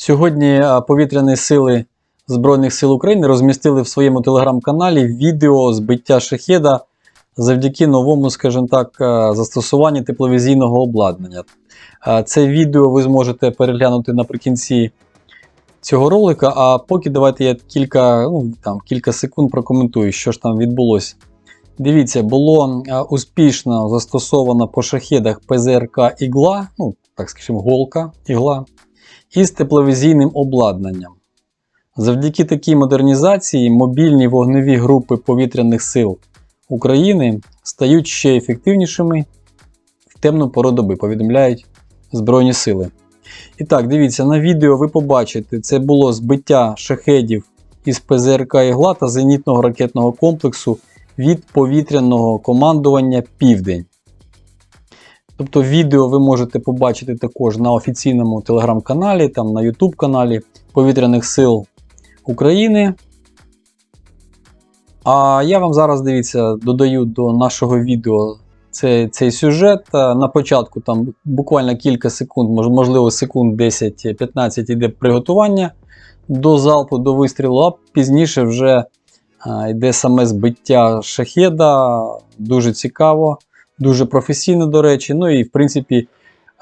Сьогодні е, повітряні сили Збройних сил України розмістили в своєму телеграм-каналі відео збиття шахеда завдяки новому, скажімо так, е, застосуванню тепловізійного обладнання. Е, Це відео ви зможете переглянути наприкінці цього ролика. А поки давайте я кілька, ну, там, кілька секунд прокоментую, що ж там відбулося. Дивіться, було успішно застосовано по шахедах ПЗРК ігла, ну, так скажімо, голка ігла, із тепловізійним обладнанням. Завдяки такій модернізації мобільні вогневі групи повітряних сил України стають ще ефективнішими в темну пору доби, повідомляють Збройні сили. І так, дивіться, на відео ви побачите, це було збиття шахедів із ПЗРК «Ігла» та зенітного ракетного комплексу від повітряного командування Південь. Тобто відео ви можете побачити також на офіційному телеграм-каналі, там на YouTube каналі Повітряних сил України. А я вам зараз дивіться, додаю до нашого відео цей, цей сюжет. Е, На початку там буквально кілька секунд, можливо, секунд 10-15 йде приготування до залпу, до вистрілу, а пізніше вже йде саме збиття шахеда. Дуже цікаво, дуже професійно, до речі. Ну і в принципі,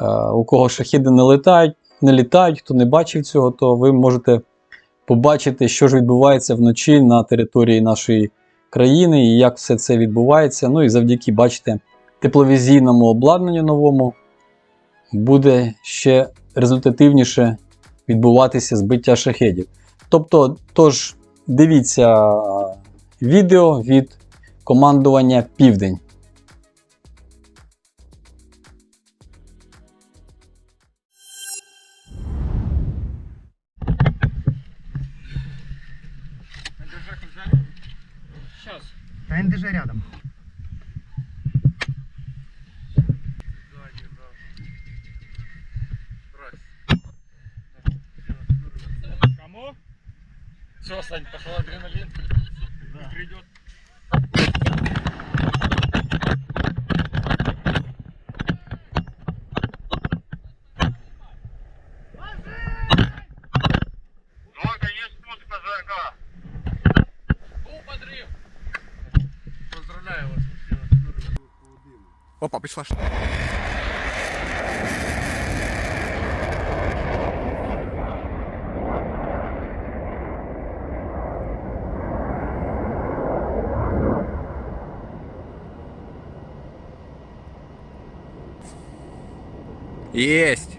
е, у кого шахеди не літають, не літають, хто не бачив цього, то ви можете побачити, що ж відбувається вночі на території нашої країни і як все це відбувається. Ну і завдяки, бачите, тепловізійному обладнанню новому буде ще результативніше відбуватися збиття шахедів. Тобто, тож, дивіться відео від командування Південь. Сейчас. Да НДЖ рядом. Кому? Все, Сань, пошел адреналин. Да. Придет. Опа, пішла. Есть.